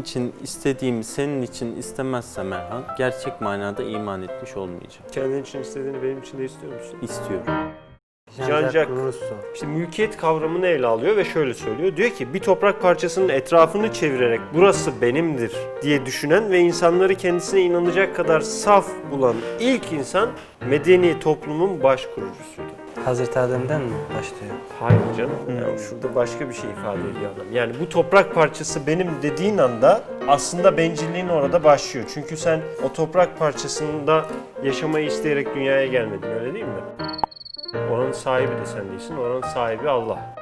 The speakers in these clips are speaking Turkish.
için istediğimi senin için istemezsem Erhan, gerçek manada iman etmiş olmayacağım. Kendin için istediğini benim için de istiyor musun? İstiyorum. Jean-Jacques Rousseau. İşte mülkiyet kavramını ele alıyor ve şöyle söylüyor. Diyor ki bir toprak parçasının etrafını çevirerek burası benimdir diye düşünen ve insanları kendisine inanacak kadar saf bulan ilk insan medeni toplumun baş kurucusuydu. Hazreti Adem'den mi başlıyor? Hayır canım. Yani şurada başka bir şey ifade ediyor adam. Yani bu toprak parçası benim dediğin anda aslında bencilliğin orada başlıyor. Çünkü sen o toprak parçasında yaşamayı isteyerek dünyaya gelmedin öyle değil mi? Oranın sahibi de sen değilsin. Oranın sahibi Allah.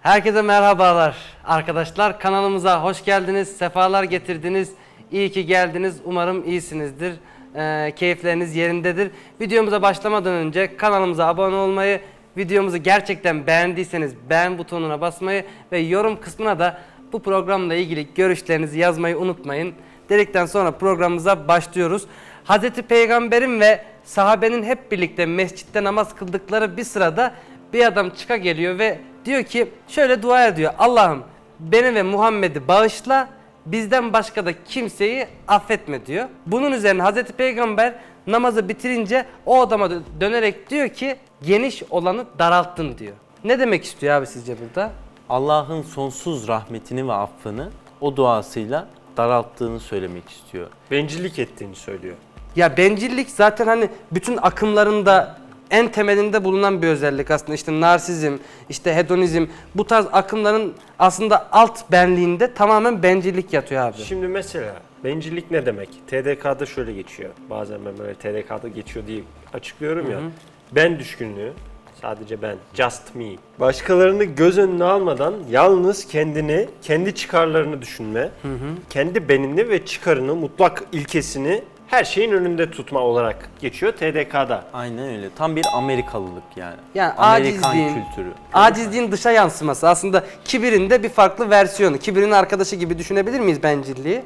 Herkese merhabalar arkadaşlar. Kanalımıza hoş geldiniz, sefalar getirdiniz. İyi ki geldiniz. Umarım iyisinizdir. Ee, keyifleriniz yerindedir. Videomuza başlamadan önce kanalımıza abone olmayı, videomuzu gerçekten beğendiyseniz beğen butonuna basmayı ve yorum kısmına da bu programla ilgili görüşlerinizi yazmayı unutmayın. Dedikten sonra programımıza başlıyoruz. Hazreti Peygamber'in ve sahabenin hep birlikte mescitte namaz kıldıkları bir sırada bir adam çıka geliyor ve diyor ki şöyle dua ediyor. Allah'ım beni ve Muhammed'i bağışla bizden başka da kimseyi affetme diyor. Bunun üzerine Hazreti Peygamber namazı bitirince o adama dö- dönerek diyor ki geniş olanı daralttın diyor. Ne demek istiyor abi sizce burada? Allah'ın sonsuz rahmetini ve affını o duasıyla daralttığını söylemek istiyor. Bencillik ettiğini söylüyor. Ya bencillik zaten hani bütün akımlarında en temelinde bulunan bir özellik aslında işte narsizm, işte hedonizm bu tarz akımların aslında alt benliğinde tamamen bencillik yatıyor abi. Şimdi mesela bencillik ne demek? TDK'da şöyle geçiyor. Bazen ben böyle TDK'da geçiyor diye açıklıyorum ya. Ben düşkünlüğü, sadece ben, just me. Başkalarını göz önüne almadan yalnız kendini, kendi çıkarlarını düşünme, kendi benini ve çıkarını, mutlak ilkesini her şeyin önünde tutma olarak geçiyor TDK'da. Aynen öyle. Tam bir Amerikalılık yani. Yani Amerikan acizliğin, kültürü. acizliğin dışa yansıması aslında kibirin de bir farklı versiyonu. Kibirin arkadaşı gibi düşünebilir miyiz bencilliği?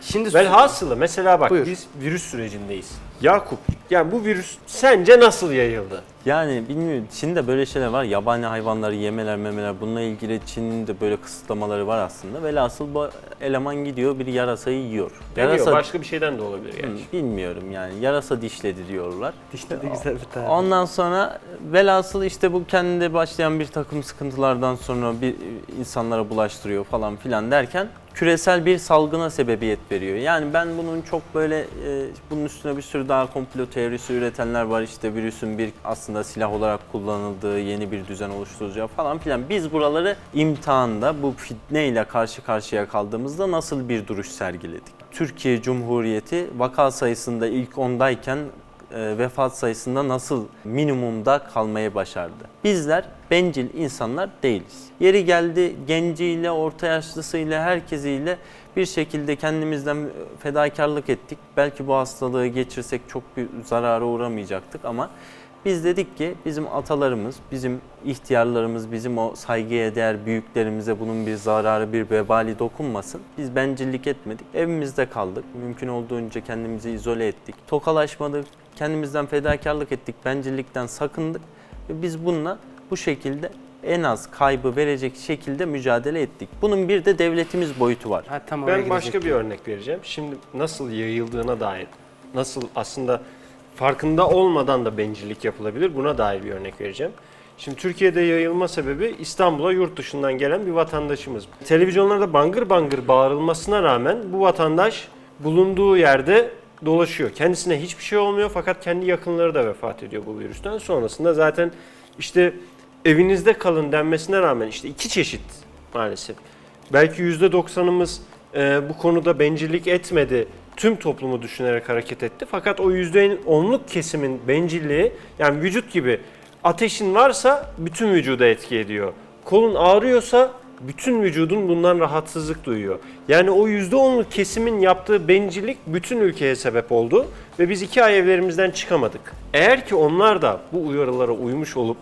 Şimdi Velhasılı mesela bak Buyur. biz virüs sürecindeyiz. Yakup, yani bu virüs sence nasıl yayıldı? Yani bilmiyorum Çin'de böyle şeyler var. Yabani hayvanları yemeler memeler bununla ilgili Çin'in de böyle kısıtlamaları var aslında. Velhasıl bu eleman gidiyor bir yarasayı yiyor. Yarasa... Yarasa Başka bir şeyden de olabilir gerçi. bilmiyorum yani. Yarasa dişledi diyorlar. dişte de güzel bir tane. Ondan sonra velhasıl işte bu kendinde başlayan bir takım sıkıntılardan sonra bir insanlara bulaştırıyor falan filan derken küresel bir salgına sebebiyet veriyor. Yani ben bunun çok böyle e, bunun üstüne bir sürü daha komplo teorisi üretenler var. İşte virüsün bir aslında silah olarak kullanıldığı yeni bir düzen oluşturacağı falan filan. Biz buraları imtihanda bu fitneyle karşı karşıya kaldığımızda nasıl bir duruş sergiledik? Türkiye Cumhuriyeti vaka sayısında ilk ondayken vefat sayısında nasıl minimumda kalmayı başardı. Bizler bencil insanlar değiliz. Yeri geldi genciyle, orta yaşlısıyla, herkesiyle bir şekilde kendimizden fedakarlık ettik. Belki bu hastalığı geçirsek çok bir zarara uğramayacaktık ama biz dedik ki bizim atalarımız, bizim ihtiyarlarımız, bizim o saygıya değer büyüklerimize bunun bir zararı, bir vebali dokunmasın. Biz bencillik etmedik. Evimizde kaldık. Mümkün olduğunca kendimizi izole ettik. Tokalaşmadık. Kendimizden fedakarlık ettik. Bencillikten sakındık. Ve biz bununla bu şekilde en az kaybı verecek şekilde mücadele ettik. Bunun bir de devletimiz boyutu var. Ha, tam Ben başka bir örnek vereceğim. Şimdi nasıl yayıldığına dair, nasıl aslında farkında olmadan da bencillik yapılabilir buna dair bir örnek vereceğim. Şimdi Türkiye'de yayılma sebebi İstanbul'a yurt dışından gelen bir vatandaşımız. Televizyonlarda bangır bangır bağırılmasına rağmen bu vatandaş bulunduğu yerde dolaşıyor. Kendisine hiçbir şey olmuyor fakat kendi yakınları da vefat ediyor bu virüsten. Sonrasında zaten işte evinizde kalın denmesine rağmen işte iki çeşit maalesef. Belki %90'ımız e, bu konuda bencillik etmedi. Tüm toplumu düşünerek hareket etti. Fakat o %10'luk kesimin bencilliği yani vücut gibi ateşin varsa bütün vücuda etki ediyor. Kolun ağrıyorsa bütün vücudun bundan rahatsızlık duyuyor. Yani o %10'luk kesimin yaptığı bencillik bütün ülkeye sebep oldu ve biz iki ay evlerimizden çıkamadık. Eğer ki onlar da bu uyarılara uymuş olup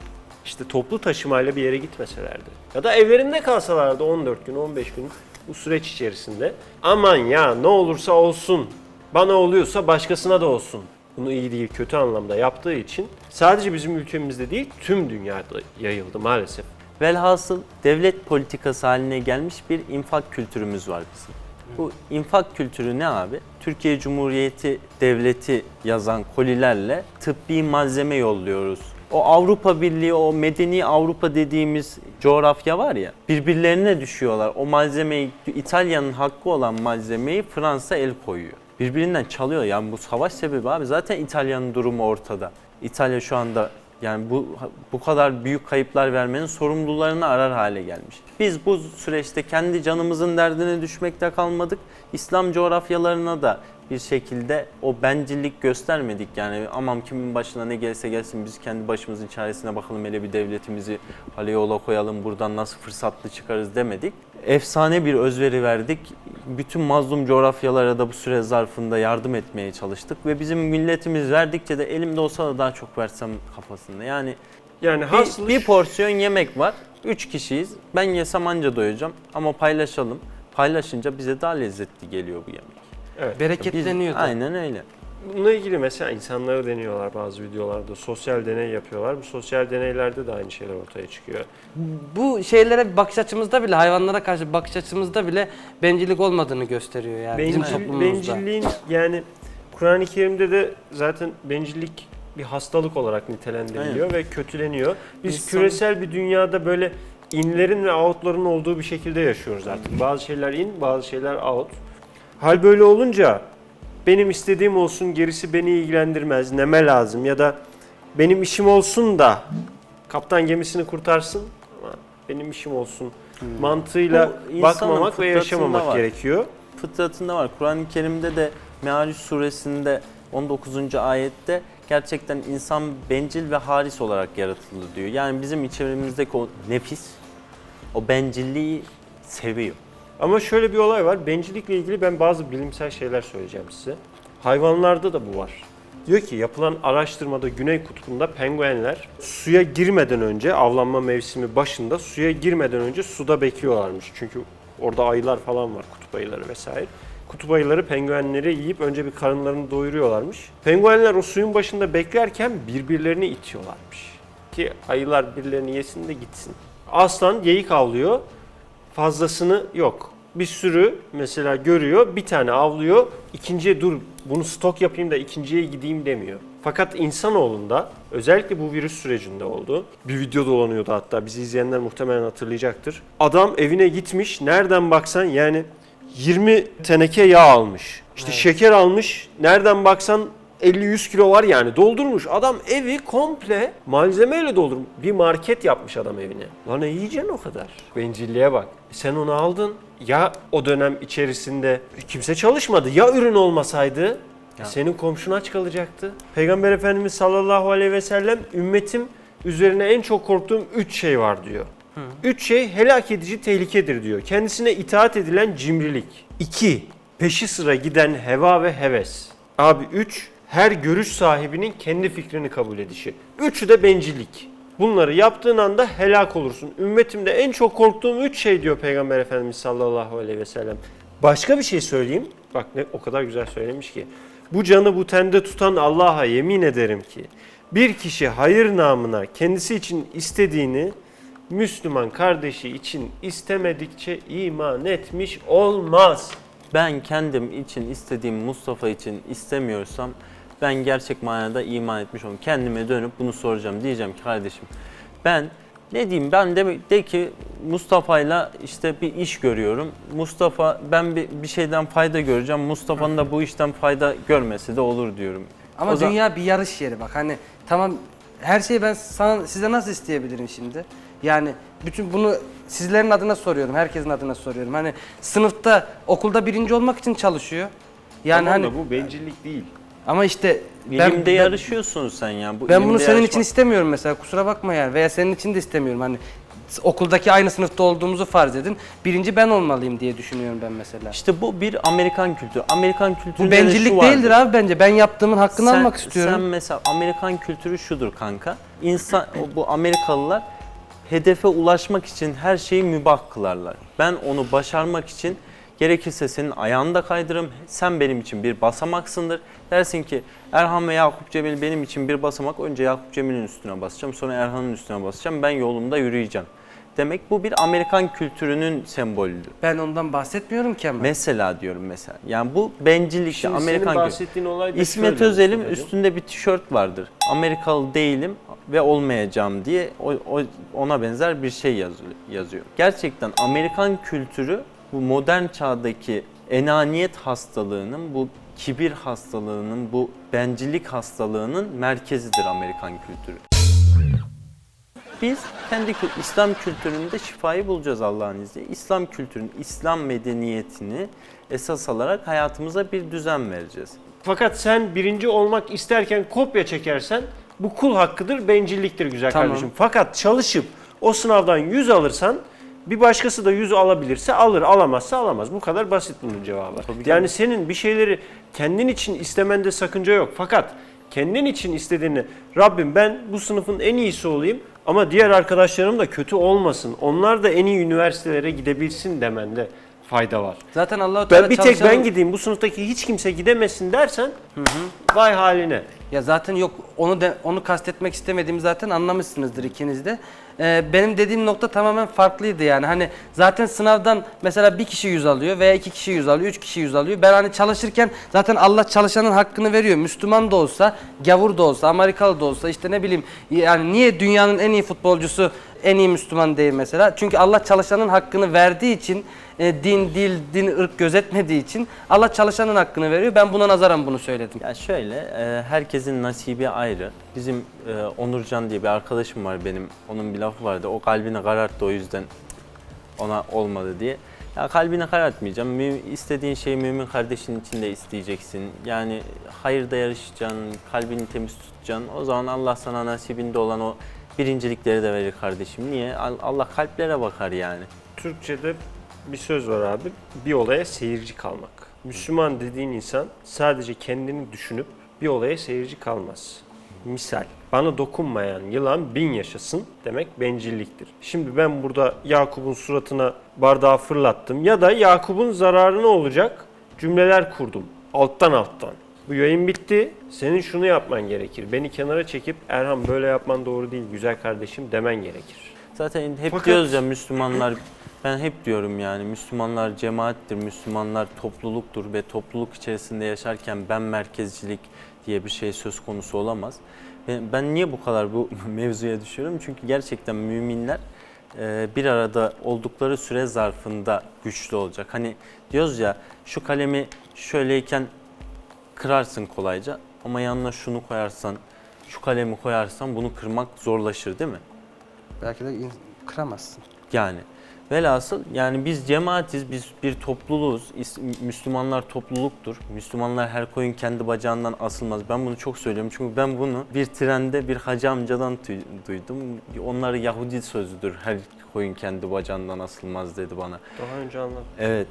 işte toplu taşımayla bir yere gitmeselerdi ya da evlerinde kalsalardı 14 gün 15 gün bu süreç içerisinde aman ya ne olursa olsun bana oluyorsa başkasına da olsun bunu iyi değil kötü anlamda yaptığı için sadece bizim ülkemizde değil tüm dünyada yayıldı maalesef. Velhasıl devlet politikası haline gelmiş bir infak kültürümüz var bizim. Bu infak kültürü ne abi? Türkiye Cumhuriyeti Devleti yazan kolilerle tıbbi malzeme yolluyoruz. O Avrupa Birliği, o medeni Avrupa dediğimiz coğrafya var ya, birbirlerine düşüyorlar. O malzemeyi, İtalya'nın hakkı olan malzemeyi Fransa el koyuyor. Birbirinden çalıyor. Yani bu savaş sebebi abi. Zaten İtalya'nın durumu ortada. İtalya şu anda yani bu bu kadar büyük kayıplar vermenin sorumlularını arar hale gelmiş. Biz bu süreçte kendi canımızın derdine düşmekte kalmadık. İslam coğrafyalarına da bir şekilde o bencillik göstermedik. Yani aman kimin başına ne gelse gelsin biz kendi başımızın çaresine bakalım hele bir devletimizi hale yola koyalım buradan nasıl fırsatlı çıkarız demedik. Efsane bir özveri verdik. Bütün mazlum coğrafyalara da bu süre zarfında yardım etmeye çalıştık ve bizim milletimiz verdikçe de elimde olsa da daha çok versem kafasında. Yani Yani bir, hasılı bir porsiyon yemek var. Üç kişiyiz. Ben yesem anca doyacağım ama paylaşalım. Paylaşınca bize daha lezzetli geliyor bu yemek. Evet. Biz- Bereketleniyor da. Aynen öyle. Bununla ilgili mesela insanları deniyorlar bazı videolarda. Sosyal deney yapıyorlar. Bu sosyal deneylerde de aynı şeyler ortaya çıkıyor. Bu şeylere bir bakış açımızda bile, hayvanlara karşı bakış açımızda bile bencillik olmadığını gösteriyor yani bizim Bencil, toplumumuzda. bencilliğin yani Kur'an-ı Kerim'de de zaten bencillik bir hastalık olarak nitelendiriliyor ve kötüleniyor. Biz İnsan- küresel bir dünyada böyle inlerin ve outların olduğu bir şekilde yaşıyoruz artık. Bazı şeyler in, bazı şeyler out. Hal böyle olunca benim istediğim olsun gerisi beni ilgilendirmez neme lazım ya da benim işim olsun da kaptan gemisini kurtarsın ama benim işim olsun mantığıyla Hmm. Bu insanın bakmamak ve yaşamamak var. gerekiyor. Fıtratında var. Kur'an-ı Kerim'de de Meariç suresinde 19. ayette gerçekten insan bencil ve haris olarak yaratıldı diyor. Yani bizim içerimizdeki o nefis, o bencilliği seviyor. Ama şöyle bir olay var. Bencillikle ilgili ben bazı bilimsel şeyler söyleyeceğim size. Hayvanlarda da bu var. Diyor ki yapılan araştırmada Güney Kutbu'nda penguenler suya girmeden önce avlanma mevsimi başında suya girmeden önce suda bekliyorlarmış. Çünkü orada ayılar falan var kutup ayıları vesaire. Kutup ayıları penguenleri yiyip önce bir karınlarını doyuruyorlarmış. Penguenler o suyun başında beklerken birbirlerini itiyorlarmış. Ki ayılar birilerini yesin de gitsin. Aslan geyik avlıyor fazlasını yok. Bir sürü mesela görüyor, bir tane avlıyor, ikinciye dur bunu stok yapayım da ikinciye gideyim demiyor. Fakat insanoğlunda özellikle bu virüs sürecinde oldu. Bir video dolanıyordu hatta bizi izleyenler muhtemelen hatırlayacaktır. Adam evine gitmiş nereden baksan yani 20 teneke yağ almış. İşte şeker almış. Nereden baksan 50-100 kilo var yani doldurmuş. Adam evi komple malzemeyle doldurmuş. Bir market yapmış adam evine. Lan ne yiyeceksin o kadar? Bencilliğe bak. Sen onu aldın. Ya o dönem içerisinde kimse çalışmadı. Ya ürün olmasaydı e senin komşun aç kalacaktı. Peygamber Efendimiz sallallahu aleyhi ve sellem ümmetim üzerine en çok korktuğum 3 şey var diyor. Üç şey helak edici tehlikedir diyor. Kendisine itaat edilen cimrilik. İki, peşi sıra giden heva ve heves. Abi üç, her görüş sahibinin kendi fikrini kabul edişi. Üçü de bencillik. Bunları yaptığın anda helak olursun. Ümmetimde en çok korktuğum üç şey diyor Peygamber Efendimiz sallallahu aleyhi ve sellem. Başka bir şey söyleyeyim. Bak ne o kadar güzel söylemiş ki. Bu canı bu tende tutan Allah'a yemin ederim ki bir kişi hayır namına kendisi için istediğini Müslüman kardeşi için istemedikçe iman etmiş olmaz. Ben kendim için istediğim Mustafa için istemiyorsam ben gerçek manada iman etmiş olmam. Kendime dönüp bunu soracağım. Diyeceğim ki kardeşim ben ne diyeyim ben de, de ki Mustafa'yla işte bir iş görüyorum. Mustafa ben bir, bir şeyden fayda göreceğim. Mustafa'nın da bu işten fayda görmesi de olur diyorum. Ama O zaman- dünya bir yarış yeri bak hani tamam her şeyi ben sana size nasıl isteyebilirim şimdi? Yani bütün bunu sizlerin adına soruyorum, herkesin adına soruyorum. Hani sınıfta, okulda birinci olmak için çalışıyor. Yani Tamam hani da bu bencillik değil. Ama işte Bilimde ben, yarışıyorsun sen ya. Bu ben bunu senin yarışmak- için istemiyorum mesela kusura bakma yani veya senin için de istemiyorum hani s- okuldaki aynı sınıfta olduğumuzu farz edin. Birinci ben olmalıyım diye düşünüyorum ben mesela. İşte bu bir Amerikan kültürü. Amerikan kültüründe Bu de şu bencillik vardır. değildir abi bence. Ben yaptığımın hakkını Sen- almak istiyorum. Sen mesela Amerikan kültürü şudur kanka. İnsan o- bu Amerikalılar hedefe ulaşmak için her şeyi mübah kılarlar. Ben onu başarmak için gerekirse senin ayağını da kaydırırım. Sen benim için bir basamaksındır. Dersin ki Erhan ve Yakup Cemil benim için bir basamak. Önce Yakup Cemil'in üstüne basacağım. Sonra Erhan'ın üstüne basacağım. Ben yolumda yürüyeceğim. demek bu bir Amerikan kültürünün sembolüdür. Ben ondan bahsetmiyorum ki ama. Mesela diyorum mesela. Yani bu bencillik Şimdi Amerikan senin kültürü. bahsettiğin olay da İsmet şöyle Özel'in üstünde bir tişört vardır. Amerikalı değilim ve olmayacağım diye o, o- ona benzer bir şey yazıyor, yazıyor. Gerçekten Amerikan kültürü bu modern çağdaki enaniyet hastalığının, bu kibir hastalığının, bu bencillik hastalığının merkezidir Amerikan kültürü. Biz kendi İslam kültüründe şifayı bulacağız Allah'ın izniyle. İslam kültürünün, İslam medeniyetini esas alarak hayatımıza bir düzen vereceğiz. Fakat sen birinci olmak isterken kopya çekersen bu kul hakkıdır, bencilliktir güzel Tamam. kardeşim. Fakat çalışıp o sınavdan 100 alırsan bir başkası da 100 alabilirse alır, alamazsa alamaz. Bu kadar basit bunun cevabı. Tabii ki. yani senin bir şeyleri kendin için istemende sakınca yok. Fakat kendin için istediğini Rabbim ben bu sınıfın en iyisi olayım ama diğer arkadaşlarım da kötü olmasın. Onlar da en iyi üniversitelere gidebilsin demende fayda var. Zaten Allah Ben bir tek ben gideyim bu sınıftaki hiç kimse gidemesin dersen vay haline. Ya zaten yok onu de, onu kastetmek istemediğimi zaten anlamışsınızdır ikiniz de. Ee, benim dediğim nokta tamamen farklıydı yani. Hani zaten sınavdan mesela bir kişi yüz alıyor veya iki kişi yüz alıyor, üç kişi yüz alıyor. Ben hani çalışırken zaten Allah çalışanın hakkını veriyor. Müslüman da olsa, gavur da olsa, Amerikalı da olsa işte ne bileyim yani niye dünyanın en iyi futbolcusu en iyi Müslüman değil mesela? Çünkü Allah çalışanın hakkını verdiği için e, din, dil, din, ırk gözetmediği için Allah çalışanın hakkını veriyor. Ben buna nazaran bunu söyledim. Ya şöyle, e, herkesin nasibi ayrı. Bizim e, Onurcan diye bir arkadaşım var benim. Onun bir lafı vardı. O kalbini kararttı o yüzden ona olmadı diye. Ya kalbini karartmayacağım. Mü- istediğin şeyi mümin kardeşin içinde isteyeceksin. Yani hayırda yarışacaksın, kalbini temiz tutacaksın. O zaman Allah sana nasibinde olan o birincilikleri de verir kardeşim. Niye? Al- Allah kalplere bakar yani. Türkçe'de bir söz var abi. Bir olaya seyirci kalmak. Müslüman dediğin insan sadece kendini düşünüp bir olaya seyirci kalmaz. Misal, bana dokunmayan yılan bin yaşasın demek bencilliktir. Şimdi ben burada Yakup'un suratına bardağı fırlattım ya da Yakup'un zararına olacak cümleler kurdum. Alttan alttan. Bu yayın bitti. Senin şunu yapman gerekir. Beni kenara çekip Erhan böyle yapman doğru değil güzel kardeşim demen gerekir. Zaten hep Fakat- diyoruz ya Müslümanlar, ben hep diyorum yani Müslümanlar cemaattir, Müslümanlar topluluktur ve topluluk içerisinde yaşarken ben merkezcilik diye bir şey söz konusu olamaz. Ben, niye bu kadar bu mevzuya düşüyorum? Çünkü gerçekten müminler e, bir arada oldukları süre zarfında güçlü olacak. Hani diyoruz ya şu kalemi şöyleyken kırarsın kolayca ama yanına şunu koyarsan, şu kalemi koyarsan bunu kırmak zorlaşır değil mi? Belki de kıramazsın. Yani velhasıl yani biz cemaatiz, biz bir topluluğuz. Müslümanlar topluluktur. Müslümanlar her koyun kendi bacağından asılmaz. Ben bunu çok söylüyorum çünkü ben bunu bir trende bir hacı amcadan duydum. Onlar Yahudi sözüdür. Her koyun kendi bacağından asılmaz dedi bana. Daha önce anlattım. Evet.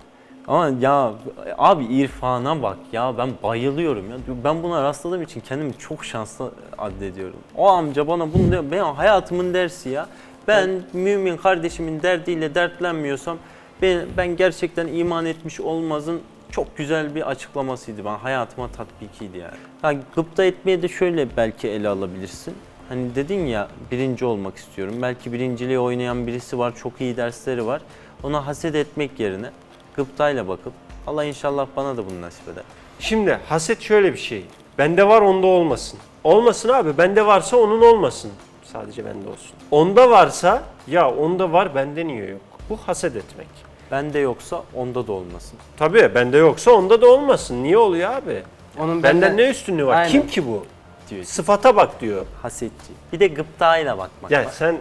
Ama ya abi irfana bak ya ben bayılıyorum ya. Ben buna rastladığım için kendimi çok şanslı addediyorum. O amca bana bunu diyor. Ben hayatımın dersi ya. Ben mümin kardeşimin derdiyle dertlenmiyorsam ben, ben gerçekten iman etmiş olmazın çok güzel bir açıklamasıydı. Ben hayatıma tatbikiydi yani. Ha, gıpta etmeye de şöyle belki ele alabilirsin. Hani dedin ya birinci olmak istiyorum. Belki birinciliği oynayan birisi var, çok iyi dersleri var. Ona haset etmek yerine gıptayla bakıp Allah inşallah bana da bunu nasip eder. Şimdi haset şöyle bir şey. Bende var onda olmasın. Olmasın abi. Bende varsa onun olmasın. Sadece bende olsun. Onda varsa ya onda var bende niye yok? Bu haset etmek. Bende yoksa onda da olmasın Tabii bende yoksa onda da olmasın. Niye oluyor abi? Onun Benden ne üstünlüğü var? Aynen. Kim ki bu? diyor. Sıfata bak diyor. Hasetçi. Bir de gıptayla bakmak Yani var. sen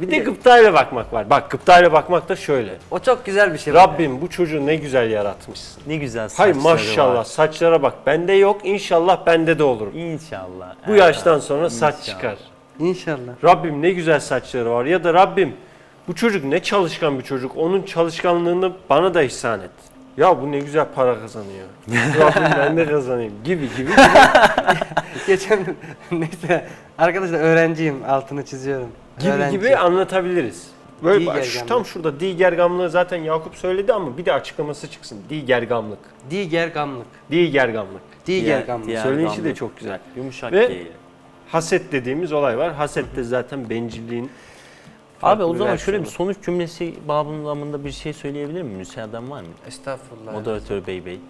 bir de gıptayla bakmak var. Bak gıptayla bakmak da şöyle. O çok güzel bir şey. Rabbim bu çocuğu ne güzel yaratmışsın. Ne güzel Hay saçları maşallah var. saçlara bak. Bende yok inşallah bende de olur. İnşallah. Bu yaştan sonra saç İnşallah. çıkar. İnşallah. Rabbim ne güzel saçları var ya da Rabbim bu çocuk ne çalışkan bir çocuk. Onun çalışkanlığını bana da ihsan et. Ya bu ne güzel para kazanıyor. Rabbim ben de kazanayım gibi gibi. Geçen neyse arkadaşlar öğrenciyim altını çiziyorum. gibi Öğrenci. gibi anlatabiliriz. Böyle bak, şu, Digergamlık. tam şurada digergamlığı zaten Yakup söyledi ama bir de açıklaması çıksın. Digergamlık. Diger gamlık. Digergamlık. Diger Diğer- gamlık. diğer- Söyleyişi de çok güzel. Yumuşak Ve- değil. Haset dediğimiz olay var. Haset de zaten bencilliğin Abi o zaman şöyle bir versiyonu. sonuç cümlesi babında bir şey söyleyebilir miyim? Müsaaden var mı? Estağfurullah. Moderatör bey bey.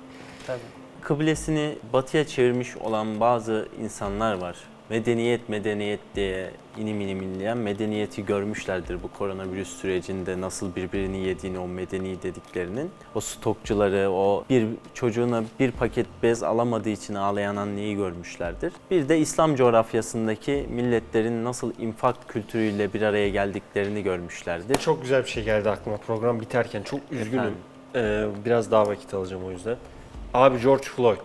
Tabii. Kıblesini batıya çevirmiş olan bazı insanlar var. Medeniyet medeniyet diye inim inim inleyen medeniyeti görmüşlerdir bu koronavirüs sürecinde nasıl birbirini yediğini o medeni dediklerinin. O stokçuları, o bir çocuğuna bir paket bez alamadığı için ağlayan anneyi görmüşlerdir. Bir de İslam coğrafyasındaki milletlerin nasıl infak kültürüyle bir araya geldiklerini görmüşlerdir. Çok güzel bir şey geldi aklıma program biterken. Çok üzgünüm. Efendim? Ee, biraz daha vakit alacağım o yüzden. Abi George Floyd.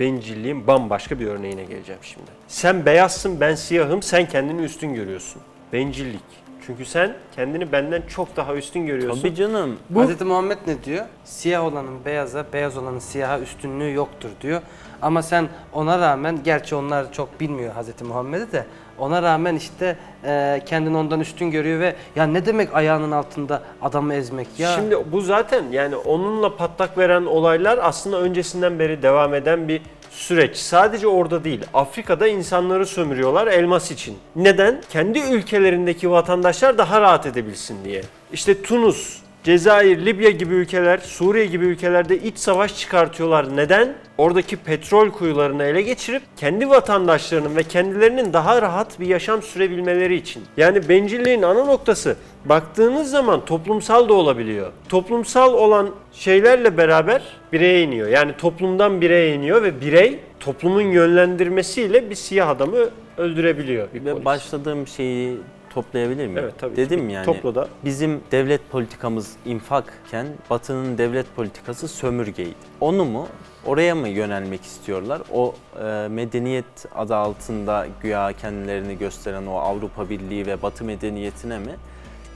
Bencilliğin bambaşka bir örneğine geleceğim şimdi. Sen beyazsın, ben siyahım, sen kendini üstün görüyorsun. Bencillik. Çünkü sen kendini benden çok daha üstün görüyorsun. Tabii canım. Bu... Hz. Muhammed ne diyor? Siyah olanın beyaza, beyaz olanın siyaha üstünlüğü yoktur diyor. Ama sen ona rağmen, gerçi onlar çok bilmiyor Hz. Muhammed'i de, ona rağmen işte e, kendini ondan üstün görüyor ve ya ne demek ayağının altında adamı ezmek ya? Şimdi bu zaten yani onunla patlak veren olaylar aslında öncesinden beri devam eden bir süreç. Sadece orada değil. Afrika'da insanları sömürüyorlar elmas için. Neden? Kendi ülkelerindeki vatandaşlar daha rahat edebilsin diye. İşte Tunus, Cezayir, Libya gibi ülkeler, Suriye gibi ülkelerde iç savaş çıkartıyorlar. Neden? Oradaki petrol kuyularını ele geçirip kendi vatandaşlarının ve kendilerinin daha rahat bir yaşam sürebilmeleri için. Yani bencilliğin ana noktası baktığınız zaman toplumsal da olabiliyor. Toplumsal olan şeylerle beraber bireye iniyor. Yani toplumdan bireye iniyor ve birey toplumun yönlendirmesiyle bir siyah adamı öldürebiliyor. Bir polis. başladığım şeyi toplayabilir miyim? Evet, tabii. Dedim yani. Topla da. Bizim devlet politikamız infakken Batı'nın devlet politikası sömürgeydi. Onu mu oraya mı yönelmek istiyorlar? O e, medeniyet adı altında güya kendilerini gösteren o Avrupa Birliği ve Batı medeniyetine mi?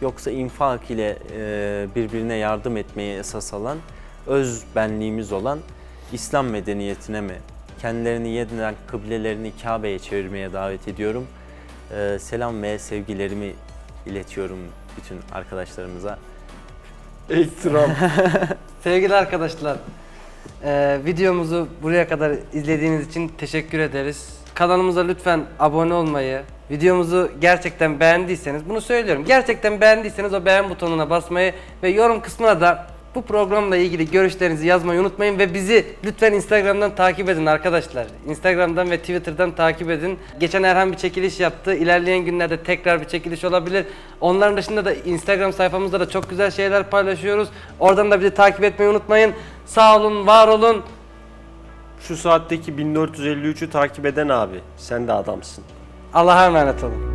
Yoksa infak ile e, birbirine yardım etmeye esas alan öz benliğimiz olan İslam medeniyetine mi? Kendilerini yeniden kıblelerini Kabe'ye çevirmeye davet ediyorum. E, selam ve sevgilerimi iletiyorum bütün arkadaşlarımıza. Trump. Sevgili arkadaşlar, e, videomuzu buraya kadar izlediğiniz için teşekkür ederiz. Kanalımıza lütfen abone olmayı, videomuzu gerçekten beğendiyseniz, bunu söylüyorum, gerçekten beğendiyseniz o beğen butonuna basmayı ve yorum kısmına da bu programla ilgili görüşlerinizi yazmayı unutmayın ve bizi lütfen Instagram'dan takip edin arkadaşlar. Instagram'dan ve Twitter'dan takip edin. Geçen Erhan bir çekiliş yaptı. İlerleyen günlerde tekrar bir çekiliş olabilir. Onların dışında da Instagram sayfamızda da çok güzel şeyler paylaşıyoruz. Oradan da bizi takip etmeyi unutmayın. Sağ olun, var olun. Şu saatteki 1453'ü takip eden abi. Sen de adamsın. Allah'a emanet olun.